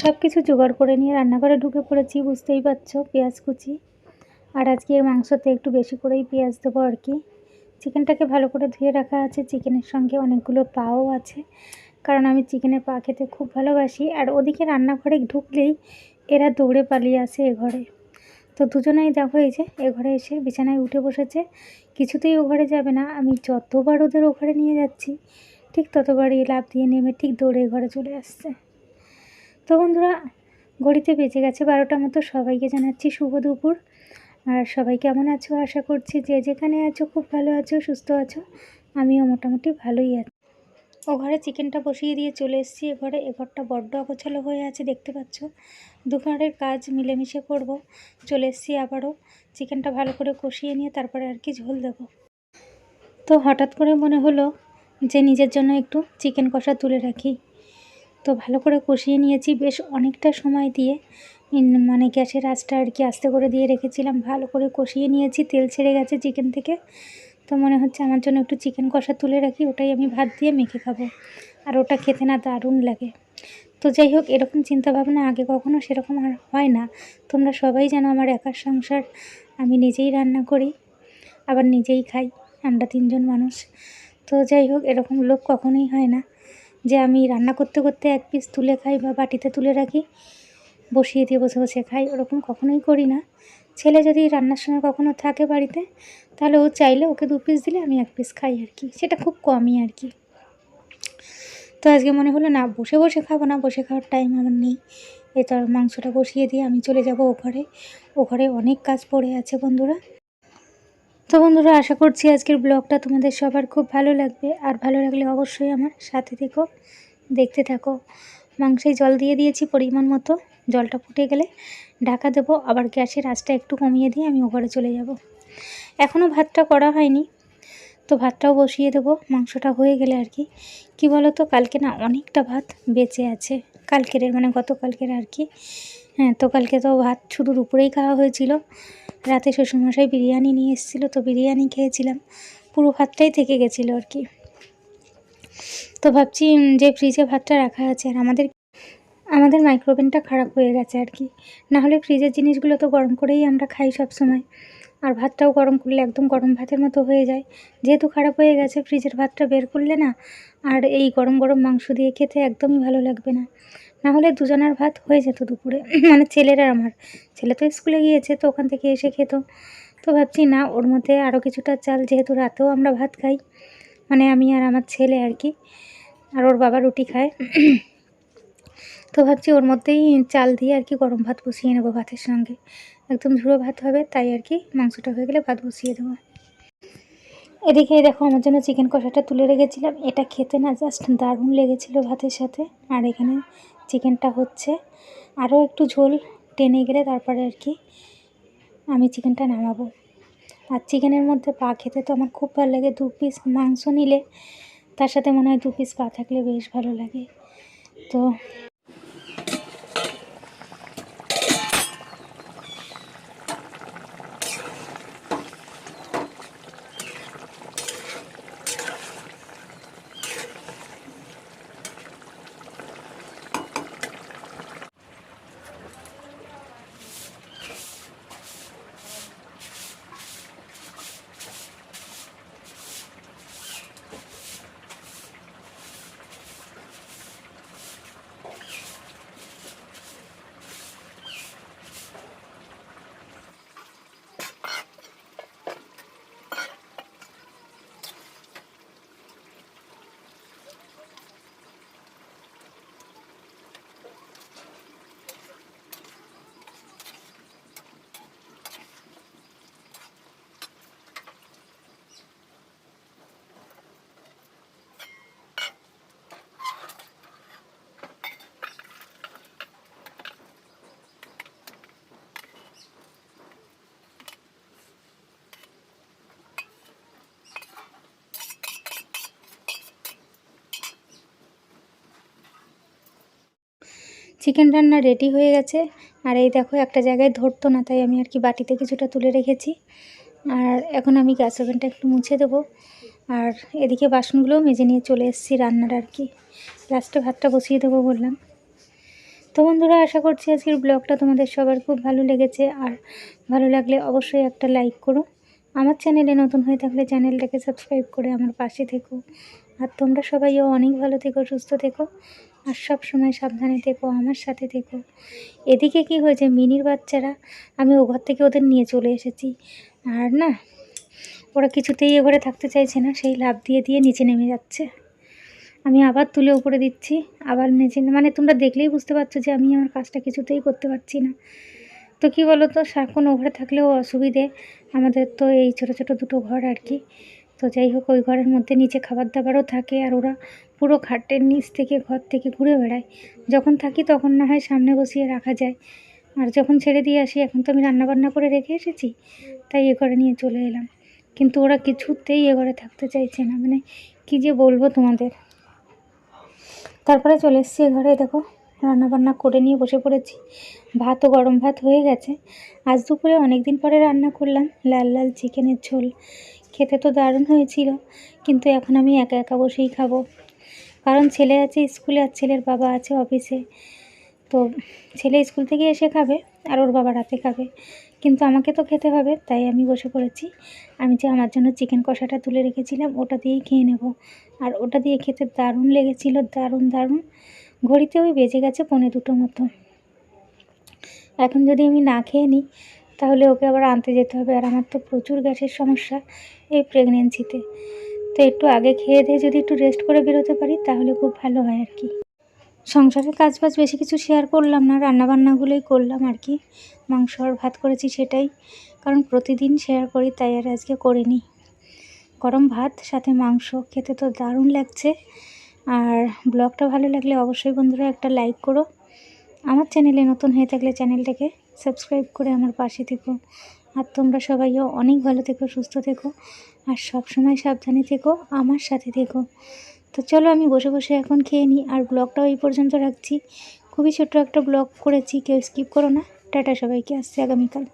সব কিছু জোগাড় করে নিয়ে রান্নাঘরে ঢুকে পড়েছি, বুঝতেই পারছ, পেঁয়াজ কুচি। আর আজকে মাংসতে একটু বেশি করেই পেঁয়াজ দেবো আর কি। চিকেনটাকে ভালো করে ধুয়ে রাখা আছে, চিকেনের সঙ্গে অনেকগুলো পাও আছে। কারণ আমি চিকেনের পা খেতে খুব ভালোবাসি। আর ওদিকে রান্নাঘরে ঢুকলেই এরা দৌড়ে পালিয়ে আসে এ ঘরে। তো দুজনেই দেখো এই যে, এ ঘরে এসে বিছানায় উঠে বসেছে। কিছুতেই ও ঘরে যাবে না। আমি যতবার ওদের ও ঘরে নিয়ে যাচ্ছি, ঠিক ততবারই লাভ দিয়ে নেমে ঠিক দৌড়ে ঘরে চলে আসছে। তো বন্ধুরা, ঘড়িতে বেজে গেছে বারোটার মতো। সবাইকে জানাচ্ছি শুভ দুপুর। আর সবাই কেমন আছো? আশা করছি যে যেখানে আছো, খুব ভালো আছো, সুস্থ আছো। আমিও মোটামুটি ভালোই আছি। ও ঘরে চিকেনটা বসিয়ে দিয়ে চলে এসেছি। এ ঘরে এ ঘরটা বড্ড অগোছালো হয়ে আছে, দেখতে পাচ্ছ? দু ঘরের কাজ মিলেমিশে করব। চলে এসেছি আবারও। চিকেনটা ভালো করে কষিয়ে নিয়ে তারপরে আর কি ঝোল দেবো। তো হঠাৎ করে মনে হলো যে নিজের জন্য একটু চিকেন কষা তুলে রাখি। তো ভালো করে কষিয়ে নিয়েছি বেশ অনেকটা সময় দিয়ে। মানে গ্যাসের আঁচটা আর কি আস্তে করে দিয়ে রেখেছিলাম, ভালো করে কষিয়ে নিয়েছি, তেল ছেড়ে গেছে চিকেন থেকে। তো মনে হচ্ছে আমার জন্য একটু চিকেন কষা তুলে রাখি, ওটাই আমি ভাত দিয়ে মেখে খাব। আর ওটা খেতে না দারুণ লাগে। তো যাই হোক, এরকম চিন্তাভাবনা আগে কখনো সেরকম আর হয় না। তোমরা সবাই জানো আমার একার সংসার, আমি নিজেই রান্না করি, আবার নিজেই খাই, আমরা তিনজন মানুষ। তো যাই হোক, এরকম লোক কখনোই হয় না। যে আমি রান্না করতে করতে এক পিস তুলে খাই বা বাটিতে তুলে রাখি, বসিয়ে দিয়ে বসে বসে খাই, ওরকম কখনোই করি না। ছেলে যদি রান্নার সময় কখনো থাকে বাড়িতে, তাহলে ও চাইলে ওকে দু পিস দিলে আমি এক পিস খাই আর কি। সেটা খুব কমই আর কি। তো আজকে মনে হলো না, বসে বসে খাব না, বসে খাওয়ার টাইম আমার নেই। এই তো মাংসটা বসিয়ে দিয়ে আমি চলে যাব ও ঘরে। ও ঘরে অনেক কাজ পড়ে আছে বন্ধুরা। তো বন্ধুরা, আশা করছি আজকের ব্লগটা তোমাদের সবার খুব ভালো লাগবে। আর ভালো লাগলে অবশ্যই আমার সাথে থেকো, দেখতে থাকো। মাংসে জল দিয়ে দিয়েছি পরিমাণ মতো। জলটা ফুটে গেলে ঢাকা দেবো। আবার গ্যাসের আঁচটা একটু কমিয়ে দিয়ে আমি ও ঘরে চলে যাব। এখনও ভাতটা করা হয়নি, তো ভাতটাও বসিয়ে দেবো। মাংসটা হয়ে গেলে আর কি। কি বলো তো কালকে না অনেকটা ভাত বেঁচে আছে। কালকের মানে গতকালকের আর কি। হ্যাঁ তো কালকে তো ভাত শুধু দুপুরেই খাওয়া হয়েছিল। রাতে শ্বশুরমশাই বিরিয়ানি নিয়ে এসেছিল, তো বিরিয়ানি খেয়েছিলাম। পুরো ভাতটাই থেকে গেছিল আর কি। তো ভাবছি যে ফ্রিজে ভাতটা রাখা আছে আর আমাদের আমাদের মাইক্রোওভেনটা খারাপ হয়ে গেছে আর কি। না হলে ফ্রিজের জিনিসগুলো তো গরম করেই আমরা খাই সব সময় আর ভাতটাও গরম করলে একদম গরম ভাতের মতো হয়ে যায়। যেহেতু খারাপ হয়ে গেছে, ফ্রিজের ভাতটা বের করলে না, আর এই গরম গরম মাংস দিয়ে খেতে একদমই ভালো লাগবে না। না হলে দুজনের ভাত হয়ে যেত দুপুরে। মানে ছেলের আমার, ছেলে তো স্কুলে গিয়েছে তো ওখান থেকে এসে খেত। তো ভাবছি না, ওর মধ্যে আরও কিছুটা চাল, যেহেতু রাতেও আমরা ভাত খাই মানে আমি আর আমার ছেলে আর কি, আর ওর বাবা রুটি খায়। তো ভাবছি ওর মধ্যেই চাল দিয়ে আর কি গরম ভাত বসিয়ে নেব ভাতের সঙ্গে। একদম ঝুড়ো ভাত হবে, তাই আর কি মাংসটা হয়ে গেলে ভাত বসিয়ে দেবো। এদিকে দেখো আমার জন্য চিকেন কষাটা তুলে রেখেছিলাম। এটা খেতে না জাস্ট দারুণ লেগেছিল ভাতের সাথে। আর এখানে চিকেনটা হচ্ছে। আরও একটু ঝোল টেনে গেলে তারপরে আর কি আমি চিকেনটা নামাবো। আর চিকেনের মধ্যে পা খেতে তো আমার খুব ভালো লাগে। দু পিস মাংস নিলে তার সাথে মনে হয় দু পিস পা থাকলে বেশ ভালো লাগে। তো চিকেন রান্না রেডি হয়ে গেছে। আর এই দেখো, একটা জায়গায় ধরতো না, তাই আমি আর কি বাটিতে কিছুটা তুলে রেখেছি। আর এখন আমি গ্যাস ওভেনটা একটু মুছে দেবো। আর এদিকে বাসনগুলোও মেজে নিয়ে চলে এসেছি রান্নার আর কি। লাস্টে ভাতটা বসিয়ে দেবো বললাম। তো বন্ধুরা, আশা করছি আজকের ব্লগটা তোমাদের সবার খুব ভালো লেগেছে। আর ভালো লাগলে অবশ্যই একটা লাইক করো। আমার চ্যানেলে নতুন হয়ে থাকলে চ্যানেলটাকে সাবস্ক্রাইব করে আমার পাশে থেকো। আর তোমরা সবাইও অনেক ভালো থেকো, সুস্থ থেকো। আর সব সময় সাবধানে থেকো, আমার সাথে থেকো। এদিকে কি হয়েছে, মিনির বাচ্চারা, আমি ও ঘর থেকে ওদের নিয়ে চলে এসেছি। আর না, ওরা কিছুতেই এ ঘরে থাকতে চাইছে না, সেই লাভ দিয়ে দিয়ে নিচে নেমে যাচ্ছে। আমি আবার তুলে উপরে দিচ্ছি, আবার নিচে মানে তোমরা দেখলেই বুঝতে পারছ যে আমি আমার কাজটা কিছুতেই করতে পারছি না। তো কী বলো তো সারাক্ষণ ও ঘরে থাকলেও অসুবিধে। আমাদের তো এই ছোটো ছোটো দুটো ঘর আর কি। তো যাই হোক, ওই ঘরের মধ্যে নিচে খাবার দাবারও থাকে আর ওরা পুরো খাটের নিচ থেকে ঘর থেকে ঘুরে বেড়ায়। যখন থাকি তখন না হয় সামনে বসিয়ে রাখা যায়। আর যখন ছেড়ে দিয়ে আসি, এখন তো আমি রান্নাবান্না করে রেখে এসেছি, তাই এ ঘরে নিয়ে চলে এলাম। কিন্তু ওরা কিছুতেই এ ঘরে থাকতে চাইছে না। মানে কী যে বলব তোমাদের? তারপরে চলে এসেছি এ ঘরে, দেখো, রান্নাবান্না করে নিয়ে বসে পড়েছি। ভাতও গরম ভাত হয়ে গেছে। আজ দুপুরে অনেক দিন পরে রান্না করলাম, লাল লাল চিকেনের ঝোল। খেতে তো দারুণ হয়েছিল, কিন্তু এখন আমি একা একা বসেই খাব। কারণ ছেলে আছে স্কুলে আর ছেলের বাবা আছে অফিসে। তো ছেলে স্কুল থেকে এসে খাবে আর ওর বাবা রাতে খাবে। কিন্তু আমাকে তো খেতে হবে, তাই আমি বসে পড়েছি। আমি যে আমার জন্য চিকেন কষাটা তুলে রেখেছিলাম, ওটা দিয়েই খেয়ে নেব। আর ওটা দিয়ে খেতে দারুণ লেগেছিল, দারুণ দারুণ। ঘড়িতে ওই বেজে গেছে পৌনে দুটো মতো। এখন যদি আমি না খেয়ে নিই তাহলে ওকে আবার আনতে যেতে হবে। আর আমার তো প্রচুর গ্যাসের সমস্যা এই প্রেগনেন্সিতে তো একটু আগে খেয়ে দিয়ে যদি একটু রেস্ট করে বেরোতে পারি, তাহলে খুব ভালো হয় আর কি। সংসারের কাজ বাজ বেশি কিছু শেয়ার করলাম না, রান্নাবান্নাগুলোই করলাম আর কি। মাংস আর ভাত করেছি সেটাই। কারণ প্রতিদিন শেয়ার করি, তাই আর আজকে করিনি। গরম ভাত, সাথে মাংস, খেতে তো দারুণ লাগছে। আর ব্লগটা ভালো লাগলে অবশ্যই বন্ধুরা একটা লাইক করো। আমার চ্যানেলে নতুন হয়ে থাকলে চ্যানেলটাকে সাবস্ক্রাইব করে আমার পাশে থেকো। আর তোমরা সবাইও অনেক ভালো থেকো, সুস্থ থেকো। আর সব সময় সাবধানে থেকো, আমার সাথে থেকো। তো চলো আমি বসে বসে এখন খেয়ে নিই, আর ব্লগটাও এই পর্যন্ত রাখছি। খুবই ছোট্ট একটা ব্লগ করেছি, কেউ স্কিপ করো না। টাটা সবাইকে, আসছে আগামীকাল।